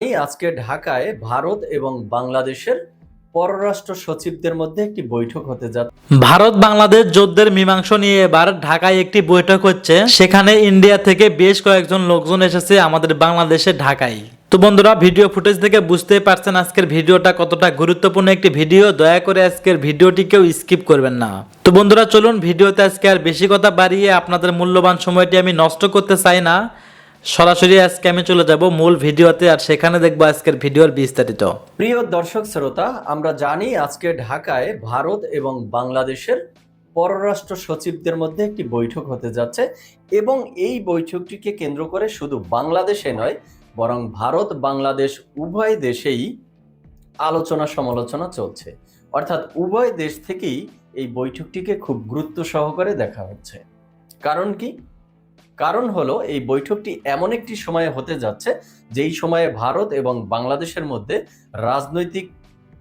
আজকে ঢাকায় ভারত এবং বাংলাদেশের পররাষ্ট্র সচিবদের মধ্যে একটি বৈঠক হতে যাচ্ছে। ভারত বাংলাদেশ যুদ্ধের মীমাংস নিয়ে এবার ঢাকায় একটি বৈঠক হচ্ছে। সেখানে ইন্ডিয়া থেকে বেশ কয়েকজন লোকজন এসেছে আমাদের বাংলাদেশে ঢাকায়। তো বন্ধুরা, ভিডিও ফুটেজ থেকে বুঝতেই পারছেন আজকের ভিডিওটা কতটা গুরুত্বপূর্ণ একটি ভিডিও। দয়া করে আজকের ভিডিওটি কেউ স্কিপ করবেন না। তো বন্ধুরা, চলুন ভিডিওতে আজকে আর বেশি কথা বাড়িয়ে আপনাদের মূল্যবান সময়টি আমি নষ্ট করতে চাই না। সরাসরি আজকে আমি চলে যাব মূল ভিডিওতে, আর সেখানে দেখব আজকের ভিডিওর বিস্তারিত। প্রিয় দর্শক, শ্রোতা, আমরা জানি আজকে ঢাকায় ভারত এবং বাংলাদেশের পররাষ্ট্র সচিবদের মধ্যে একটি বৈঠক হতে যাচ্ছে এবং এই বৈঠকটিকে কেন্দ্র করে শুধু বাংলাদেশে নয়, বরং ভারত, বাংলাদেশ উভয় দেশেই আলোচনা সমালোচনা চলছে। অর্থাৎ উভয় দেশ থেকেই এই বৈঠকটিকে খুব গুরুত্ব সহকারে দেখা হচ্ছে। কারণ কি? কারণ হলো এই বৈঠকটি এমন একটি সময়ে হতে যাচ্ছে যেই সময়ে ভারত এবং বাংলাদেশের মধ্যে রাজনৈতিক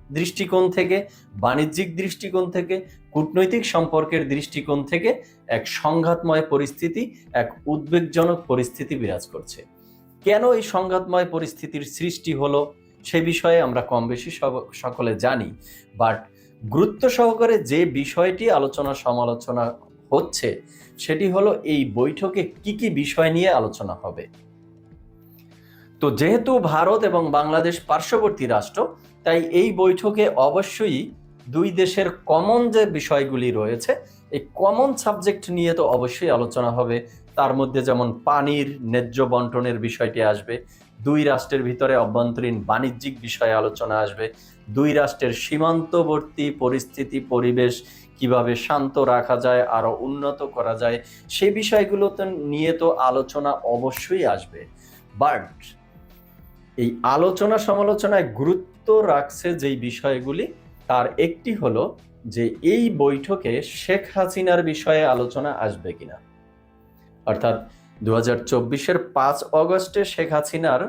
দৃষ্টিকোণ থেকে, বাণিজ্যিক দৃষ্টিকোণ থেকে, কূটনৈতিক সম্পর্কের দৃষ্টিকোণ থেকে এক সংঘাতময় পরিস্থিতি, এক উদ্বেগজনক পরিস্থিতি বিরাজ করছে। কেন এই সংঘাতময় পরিস্থিতির সৃষ্টি হলো সে বিষয়ে আমরা কম বেশি সকলে জানি। বাট গুরুত্ব সহকারে যে বিষয়টি আলোচনা সমালোচনা হচ্ছে, সেটি হলো এই বৈঠকে কি কি বিষয় নিয়ে আলোচনা হবে। তো যেহেতু ভারত এবং বাংলাদেশ পার্শ্ববর্তী রাষ্ট্র, তাই এই বৈঠকে অবশ্যই দুই দেশের কমন যে বিষয়গুলি রয়েছে, এই কমন সাবজেক্ট নিয়ে তো অবশ্যই আলোচনা হবে। তার মধ্যে যেমন পানির ন্যায্য বন্টনের বিষয়টি আসবে, দুই রাষ্ট্রের ভিতরে অভ্যন্তরীণ বাণিজ্যিক বিষয়ে আলোচনা আসবে, দুই রাষ্ট্রের সীমান্তবর্তী পরিস্থিতি, পরিবেশ কীভাবে শান্ত রাখা যায়, আরও উন্নত করা যায় সেই বিষয়গুলো তো নিয়ে তো আলোচনা অবশ্যই আসবে। বাট এই আলোচনা সমালোচনায় গুরুত্ব রাখছে যেই বিষয়গুলি, তার একটি হলো যে এই বৈঠকে শেখ হাসিনার বিষয়ে আলোচনা আসবে কিনা। অর্থাৎ দু হাজার চব্বিশের পাঁচ অগস্টে শেখ হাসিনার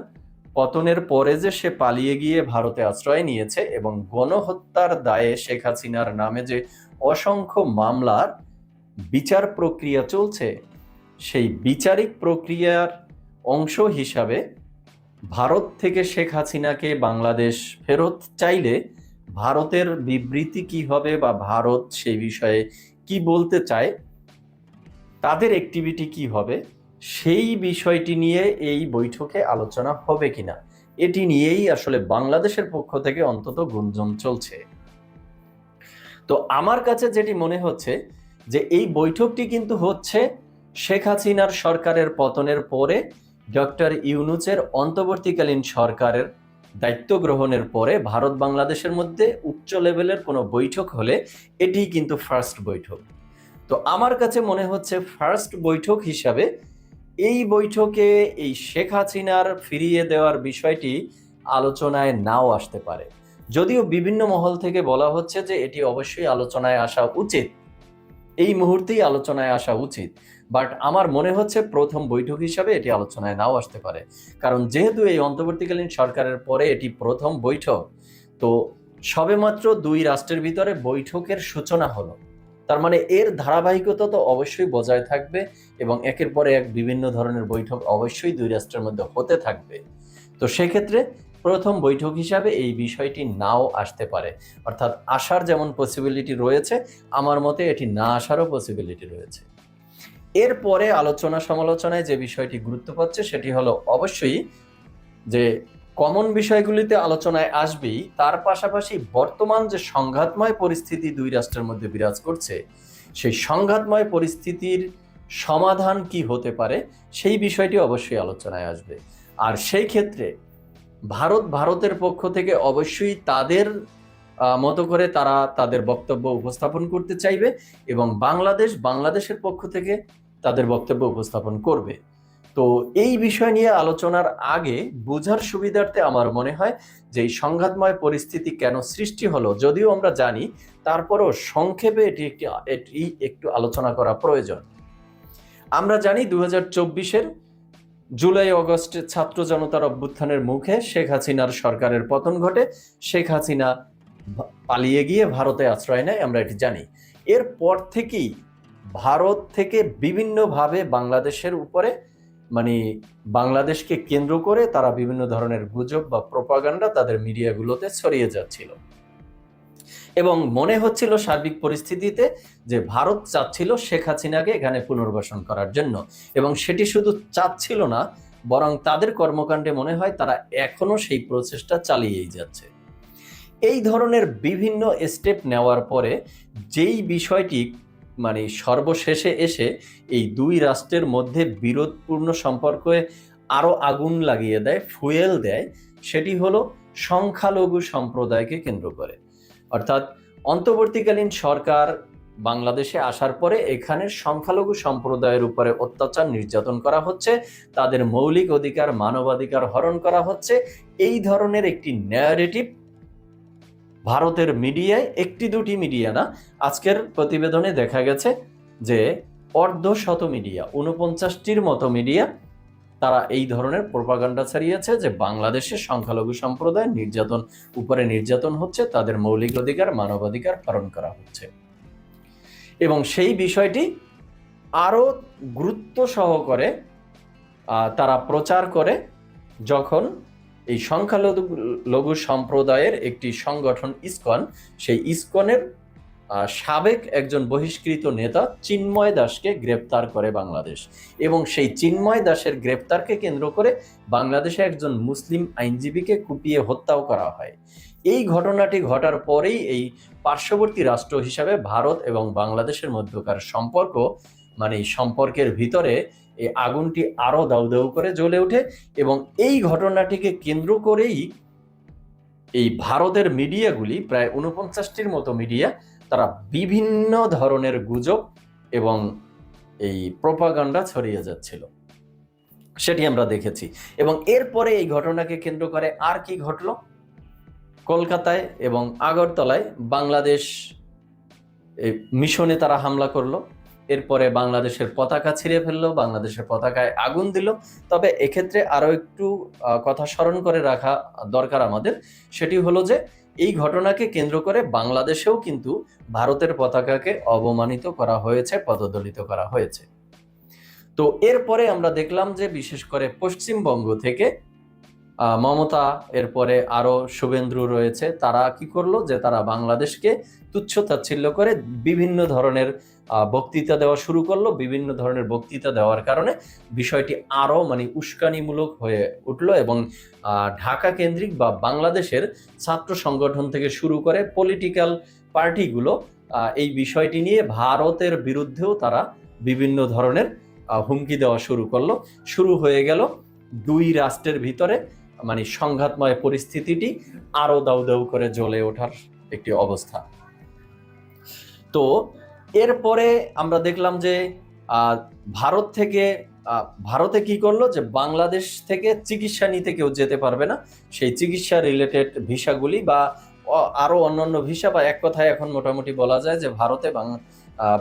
পতনের পরে যে সে পালিয়ে গিয়ে ভারতে আশ্রয় নিয়েছে এবং গণহত্যার দায়ে শেখ হাসিনার নামে যে অসংখ্য মামলার বিচার প্রক্রিয়া চলছে। সেই বিচারিক প্রক্রিয়ার অংশ হিসাবে ভারত থেকে শেখ হাসিনাকে বাংলাদেশ ফেরত চাইলে ভারতের বিবৃতি কি হবে বা ভারত সেই বিষয়ে কি বলতে চায়, তাদের অ্যাক্টিভিটি কি হবে, সেই বিষয়টি নিয়ে এই বৈঠকে আলোচনা হবে কিনা, এটি নিয়েই আসলে বাংলাদেশের পক্ষ থেকে অন্তত গুঞ্জন চলছে। তো আমার কাছে যেটি মনে হচ্ছে যে এই বৈঠকটি কিন্তু হচ্ছে শেখ হাসিনার সরকারের পতনের পরে ডক্টর ইউনুসের অন্তর্বর্তীকালীন সরকারের দায়িত্ব গ্রহণের পরে ভারত বাংলাদেশের মধ্যে উচ্চ লেভেলের কোনো বৈঠক হলে এটি কিন্তু ফার্স্ট বৈঠক। তো আমার কাছে মনে হচ্ছে ফার্স্ট বৈঠক হিসাবে এই বৈঠকে এই শেখ হাসিনার ফিরিয়ে দেওয়ার বিষয়টি আলোচনায় নাও আসতে পারে। যদিও বিভিন্ন মহল থেকে বলা হচ্ছে যে এটি অবশ্যই আলোচনায় আসা উচিত। এই মুহূর্তেই আলোচনায় আসা উচিত। বাট আমার মনে হচ্ছে প্রথম বৈঠক হিসাবে এটি আলোচনায় নাও আসতে পারে। কারণ যেহেতু এই অন্তর্বর্তীকালীন সরকারের পরে এটি প্রথম বৈঠক, তো সবেমাত্র দুই রাষ্ট্রের ভিতরে বৈঠকের সূচনা হলো। তার মানে এর ধারাবাহিকতা তো অবশ্যই বজায় থাকবে এবং একের পরে এক বিভিন্ন ধরনের বৈঠক অবশ্যই দুই রাষ্ট্রের মধ্যে হতে থাকবে। তো সেক্ষেত্রে প্রথম বৈঠক হিসাবে এই বিষয়টি নাও আসতে পারে। অর্থাৎ আসার যেমন পসিবিলিটি রয়েছে, আমার মতে এটি না আসারও পসিবিলিটি রয়েছে। এরপরে আলোচনা সমালোচনায় যে বিষয়টি গুরুত্ব পাচ্ছে সেটি হলো অবশ্যই যে কমন বিষয়গুলিতে আলোচনায় আসবেই, তার পাশাপাশি বর্তমান যে সংঘাতময় পরিস্থিতি দুই রাষ্ট্রের মধ্যে বিরাজ করছে, সেই সংঘাতময় পরিস্থিতির সমাধান কি হতে পারে, সেই বিষয়টি অবশ্যই আলোচনায় আসবে। আর সেই ক্ষেত্রে ভারত, ভারতের পক্ষ থেকে অবশ্যই তাদের মতো করে তারা তাদের বক্তব্য উপস্থাপন করতে চাইবে এবং বাংলাদেশ, বাংলাদেশের পক্ষ থেকে তাদের বক্তব্য উপস্থাপন করবে। তো এই বিষয় নিয়ে আলোচনার আগে বোঝার সুবিধার্থে আমার মনে হয় যে এই সংঘাতময় পরিস্থিতি কেন সৃষ্টি হলো যদিও আমরা জানি, তারপরও সংক্ষেপে এটি একটি, এটি একটু আলোচনা করা প্রয়োজন। আমরা জানি দু হাজার চব্বিশের জুলাই, অগস্টে ছাত্র জনতার অভ্যুত্থানের মুখে শেখ হাসিনার সরকারের পতন ঘটে। শেখ হাসিনা পালিয়ে গিয়ে ভারতে আশ্রয় নেয়, আমরা এটি জানি। এরপর থেকেই ভারত থেকে বিভিন্নভাবে বাংলাদেশের উপরে মানে বাংলাদেশকে কেন্দ্র করে তারা বিভিন্ন ধরনের গুজব বা প্রপাগান্ডা তাদের মিডিয়াগুলোতে ছড়িয়ে যাচ্ছিল। এবং মনে হচ্ছিল সার্বিক পরিস্থিতিতে যে ভারত চাচ্ছিল শেখ হাসিনাকে এখানে পুনর্বাসন করার জন্য। এবং সেটি শুধু চাচ্ছিল না, বরং তাদের কর্মকাণ্ডে মনে হয় তারা এখনও সেই প্রচেষ্টা চালিয়েই যাচ্ছে। এই ধরনের বিভিন্ন স্টেপ নেওয়ার পরে যেই বিষয়টি মানে সর্বশেষে এসে এই দুই রাষ্ট্রের মধ্যে বিরোধপূর্ণ সম্পর্কে আরও আগুন লাগিয়ে দেয়, ফুয়েল দেয়, সেটি হলো সংখ্যালঘু সম্প্রদায়কে কেন্দ্র করে। অর্থাৎ অন্তর্বর্তীকালীন সরকার বাংলাদেশে আসার পরে এখানে সংখ্যালঘু সম্প্রদায়ের উপরে অত্যাচার নির্যাতন করা হচ্ছে, তাদের মৌলিক অধিকার, মানবাধিকার হরণ করা হচ্ছে। এই ধরনের একটি ন্যারেটিভ ভারতের মিডিয়ায়, একটি দুটি মিডিয়া না, আজকের প্রতিবেদনে দেখা গেছে যে অর্ধ শত মিডিয়া উনপঞ্চাশটির মতো মিডিয়া তারা এই ধরনের প্রপাগান্ডা ছাড়িয়েছে যে বাংলাদেশের সংখ্যালঘু সম্প্রদায় নির্যাতন, উপরে নির্যাতন হচ্ছে, তাদের মৌলিক অধিকার, মানবাধিকার হরণ করা হচ্ছে। এবং সেই বিষয়টি আরও গুরুত্ব সহকারে তারা প্রচার করে যখন এই সংখ্যালঘু, লঘু সম্প্রদায়ের একটি সংগঠন ইসকন, সেই ইসকনের সাবেক একজন বহিষ্কৃত নেতা চিন্ময় দাসকে গ্রেপ্তার করে বাংলাদেশ। এবং সেই চিন্ময় দাসের গ্রেপ্তারকে কেন্দ্র করে বাংলাদেশে একজন মুসলিম আইনজীবীকে কুপিয়ে হত্যাও করা হয়। এই ঘটনাটি ঘটার পরেই এই পার্শ্ববর্তী রাষ্ট্র হিসাবে ভারত এবং বাংলাদেশের মধ্যকার সম্পর্ক মানে সম্পর্কের ভিতরে এই আগুনটি আরও দাউ দাউ করে জ্বলে ওঠে এবং এই ঘটনাটিকে কেন্দ্র করেই এই ভারতের মিডিয়াগুলি, প্রায় উনপঞ্চাশটির মতো মিডিয়া তারা বিভিন্ন ধরনের গুজব এবং এই প্রপাগান্ডা ছড়িয়ে যাচ্ছিল। সেটি আমরা দেখেছি। এবং এরপরে এই ঘটনাকে কেন্দ্র করে আর কি ঘটলো? কলকাতায় এবং আগরতলায় বাংলাদেশ মিশনে তারা হামলা করল। এরপরে বাংলাদেশের পতাকা ছিঁড়ে ফেলল, বাংলাদেশের পতাকায় আগুন দিল। তবে এক্ষেত্রে আরও একটু কথা স্মরণ করে রাখা দরকার আমাদের। সেটি হলো যে এই ঘটনাকে কেন্দ্র করে বাংলাদেশেও কিন্তু ভারতের পতাকাকে অবমানিত করা হয়েছে, পদদলিত করা হয়েছে। তো এরপরে আমরা দেখলাম যে বিশেষ করে পশ্চিমবঙ্গ থেকে মমতা, এরপরে আরও শুভেন্দ্র রয়েছে, তারা কি করল যে তারা বাংলাদেশকে তুচ্ছ তাচ্ছিল্য করে বিভিন্ন ধরনের বক্তৃতা দেওয়া শুরু করল। বিভিন্ন ধরনের বক্তৃতা দেওয়ার কারণে বিষয়টি আরও মানে উস্কানিমূলক হয়ে উঠল এবং ঢাকা কেন্দ্রিক বা বাংলাদেশের ছাত্র সংগঠন থেকে শুরু করে পলিটিক্যাল পার্টিগুলো এই বিষয়টি নিয়ে ভারতের বিরুদ্ধেও তারা বিভিন্ন ধরনের হুমকি দেওয়া শুরু করল। শুরু হয়ে গেল দুই রাষ্ট্রের ভিতরে মানে সংঘাতময় পরিস্থিতিটি আরও দাউ দাউ করে জ্বলে ওঠার একটি অবস্থা। তো এরপরে আমরা দেখলাম যে ভারত থেকে ভারতে কি করল যে, বাংলাদেশ থেকে চিকিৎসা নিতে কেউ যেতে পারবে না। সেই চিকিৎসা রিলেটেড ভিসাগুলি বা আরও অন্যান্য ভিসা বা, এক কথায় এখন মোটামুটি বলা যায় যে, ভারতে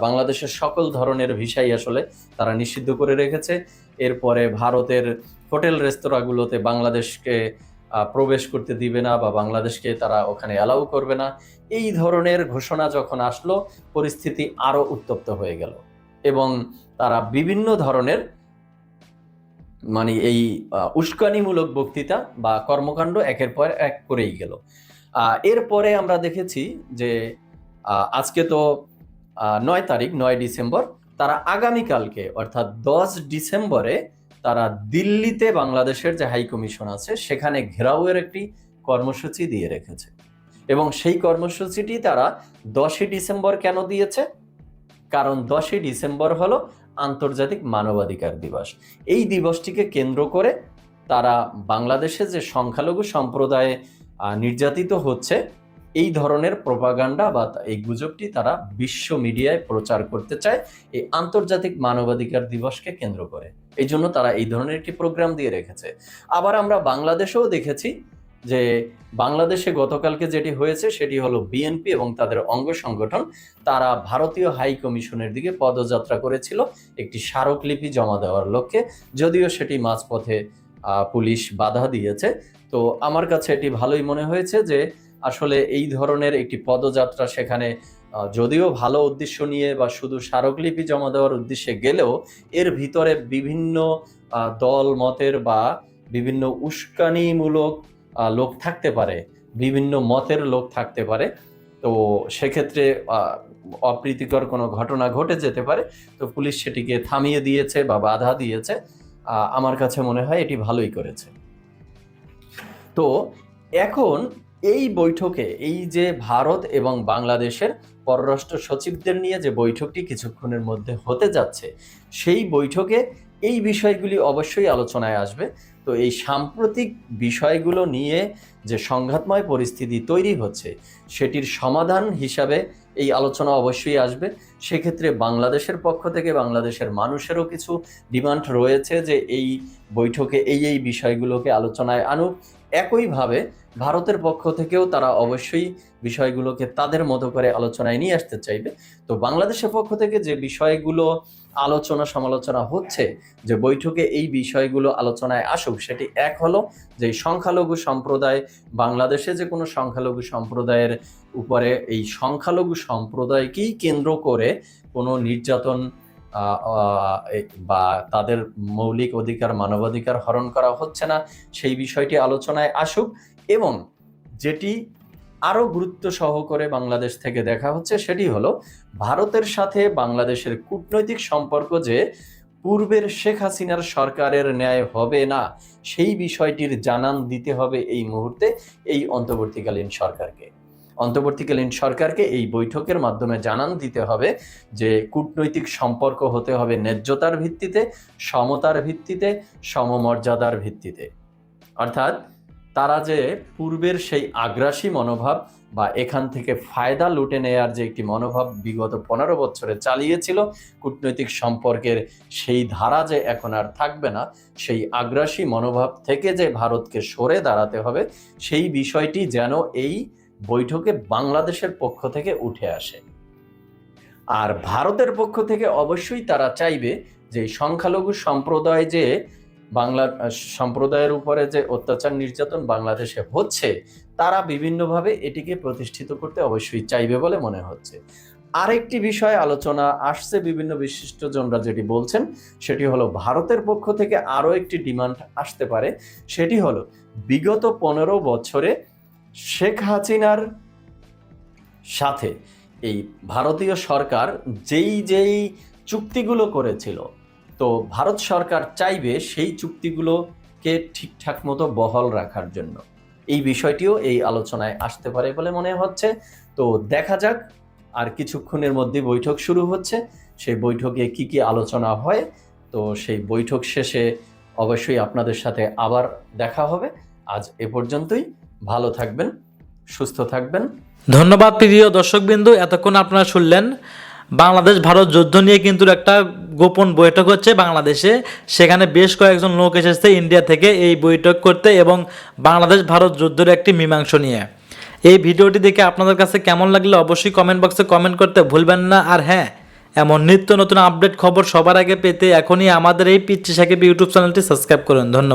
বাংলাদেশের সকল ধরনের ভিসাই আসলে তারা নিষিদ্ধ করে রেখেছে। এরপরে ভারতের হোটেল রেস্তোরাঁগুলোতে বাংলাদেশকে প্রবেশ করতে দিবে না বা বাংলাদেশকে তারা ওখানে অ্যালাউ করবে না, এই ধরনের ঘোষণা যখন আসলো, পরিস্থিতি আরও উত্তপ্ত হয়ে গেল। এবং তারা বিভিন্ন ধরনের মানে এই উস্কানিমূলক বক্তৃতা বা কর্মকাণ্ড একের পর এক করেই গেল। এরপরে আমরা দেখেছি যে আজকে তো নয় তারিখ, নয় ডিসেম্বর, তারা আগামীকালকে, অর্থাৎ দশ ডিসেম্বরে তারা দিল্লিতে বাংলাদেশের যে হাই কমিশন আছে, সেখানে ঘেরাওয়ের একটি কর্মসূচি দিয়ে রেখেছে। এবং সেই কর্মসূচিটি তারা দশই ডিসেম্বর কেন দিয়েছে? কারণ দশই ডিসেম্বর হলো আন্তর্জাতিক মানবাধিকার দিবস। এই দিবসটিকে কেন্দ্র করে তারা বাংলাদেশে যে সংখ্যালঘু সম্প্রদায়ে নির্যাতিত হচ্ছে এই ধরনের প্রপাগান্ডা বা এই গুজবটি তারা বিশ্ব মিডিয়ায় প্রচার করতে চায়, এই আন্তর্জাতিক মানবাধিকার দিবসকে কেন্দ্র করে। এই জন্য তারা এই ধরনের একটি প্রোগ্রাম দিয়ে রেখেছে। আবার আমরা বাংলাদেশেও দেখেছি যে বাংলাদেশে গতকালকে যেটি হয়েছে সেটি হলো বিএনপি এবং তাদের অঙ্গ সংগঠন। তারা ভারতীয় হাই কমিশনের দিকে পদযাত্রা করেছিল, একটি স্মারকলিপি জমা দেওয়ার লক্ষ্যে। যদিও সেটি মাঝপথে পুলিশ বাধা দিয়েছে। তো আমার কাছে এটি ভালোই মনে হয়েছে যে আসলে এই ধরনের একটি পদযাত্রা সেখানে যদিও ভালো উদ্দেশ্য নিয়ে বা শুধু স্মারকলিপি জমা দেওয়ার উদ্দেশ্যে গেলেও, এর ভিতরে বিভিন্ন দল, মতের বা বিভিন্ন উস্কানিমূলক লোক থাকতে পারে, বিভিন্ন মতের লোক থাকতে পারে। তো সেক্ষেত্রে অপ্রীতিকর কোনো ঘটনা ঘটে যেতে পারে। তো পুলিশ সেটিকে থামিয়ে দিয়েছে বা বাধা দিয়েছে। আমার কাছে মনে হয় এটি ভালোই করেছে। তো এখন এই বৈঠকে এই যে ভারত এবং বাংলাদেশের পররাষ্ট্র সচিবদের নিয়ে যে বৈঠকটি কিছুক্ষণের মধ্যে হতে যাচ্ছে, সেই বৈঠকে এই বিষয়গুলি অবশ্যই আলোচনায় আসবে। তো এই সাম্প্রতিক বিষয়গুলো নিয়ে যে সংঘাতময় পরিস্থিতি তৈরি হচ্ছে, সেটির সমাধান হিসাবে এই আলোচনা অবশ্যই আসবে। সেক্ষেত্রে বাংলাদেশের পক্ষ থেকে বাংলাদেশের মানুষেরও কিছু ডিমান্ড রয়েছে যে এই বৈঠকে এই এই বিষয়গুলোকে আলোচনায় আনুক। একইভাবে ভারতের পক্ষ থেকেও তারা অবশ্যই বিষয়গুলোকে তাদের মতো করে আলোচনায় নিয়ে আসতে চাইবে। তো বাংলাদেশের পক্ষ থেকে যে বিষয়গুলো আলোচনা সমালোচনা হচ্ছে, যে বৈঠকে এই বিষয়গুলো আলোচনায় আসুক, সেটি এক হলো যে সংখ্যালঘু সম্প্রদায়, বাংলাদেশে যে কোনো সংখ্যালঘু সম্প্রদায়ের উপরে এই সংখ্যালঘু সম্প্রদায়কেই কেন্দ্র করে কোনো নির্যাতন বা তাদের মৌলিক অধিকার, মানবাধিকার হরণ করা হচ্ছে না। সেই বিষয়টি আলোচনায় আসুক। এবং যেটি আরও গুরুত্ব সহকারে বাংলাদেশ থেকে দেখা হচ্ছে সেটি হলো ভারতের সাথে বাংলাদেশের কূটনৈতিক সম্পর্ক যে পূর্বের শেখ হাসিনার সরকারের ন্যায় হবে না, সেই বিষয়টির জানান দিতে হবে এই মুহূর্তে এই অন্তর্বর্তীকালীন সরকারকে। অন্তর্বর্তীকালীন সরকারকে এই বৈঠকের মাধ্যমে জানান দিতে হবে যে কূটনৈতিক সম্পর্ক হতে হবে ন্যায্যতার ভিত্তিতে, সমতার ভিত্তিতে, সমমর্যাদার ভিত্তিতে। অর্থাৎ তারা যে পূর্বের সেই আগ্রাসী মনোভাব বা এখান থেকে ফায়দা লুটে নেয়ার যে একটি মনোভাব বিগত পনেরো বছরে চালিয়েছিল, কূটনৈতিক সম্পর্কের সেই ধারা যে এখন আর থাকবে না, সেই আগ্রাসী মনোভাব থেকে যে ভারতকে সরে দাঁড়াতে হবে, সেই বিষয়টি যেন এই বৈঠকে বাংলাদেশের পক্ষ থেকে উঠে আসে। আর ভারতের পক্ষ থেকে অবশ্যই তারা চাইবে যে সংখ্যালঘু সম্প্রদায় যে বাংলা আহ, সম্প্রদায়ের উপরে যে অত্যাচার নির্যাতন বাংলাদেশে হচ্ছে তারা বিভিন্নভাবে এটিকে প্রতিষ্ঠিত করতে অবশ্যই চাইবে বলে মনে হচ্ছে। আরেকটি বিষয় আলোচনা আসছে বিভিন্ন বিশিষ্টজনরা যেটি বলছেন সেটি হলো ভারতের পক্ষ থেকে আরও একটি ডিমান্ড আসতে পারে সেটি হলো বিগত পনেরো বছরে শেখ হাসিনার সাথে এই ভারতীয় সরকার যেই যেই চুক্তিগুলো করেছিল তো ভারত সরকার চাইবে সেই চুক্তিগুলোকে ঠিকঠাক মতো বহাল রাখার জন্য। এই বিষয়টিও এই আলোচনায় আসতে পারে বলে মনে হচ্ছে। তো দেখা যাক, আর কিছুক্ষণের মধ্যে বৈঠক শুরু হচ্ছে। সেই বৈঠকে কি কি আলোচনা হয়, তো সেই বৈঠক শেষে অবশ্যই আপনাদের সাথে আবার দেখা হবে। আজ এ পর্যন্তই। ভালো থাকবেন, সুস্থ থাকবেন। ধন্যবাদ, প্রিয় দর্শকবিন্দু। এতক্ষণ আপনারা শুনলেন বাংলাদেশ, ভারত যুদ্ধ নিয়ে কিন্তু একটা গোপন বৈঠক হচ্ছে বাংলাদেশে। সেখানে বেশ কয়েকজন লোক এসেছে ইন্ডিয়া থেকে এই বৈঠক করতে এবং বাংলাদেশ, ভারত যুদ্ধের একটি মীমাংস নিয়ে। এই ভিডিওটি দেখে আপনাদের কাছে কেমন লাগলে অবশ্যই কমেন্ট বক্সে কমেন্ট করতে ভুলবেন না। আর হ্যাঁ এমন নিত্য নতুন আপডেট খবর সবার আগে পেতে এখনই আমাদের এই পিচ্ছি সাকিব ইউটিউব চ্যানেলটি সাবস্ক্রাইব করুন। ধন্যবাদ।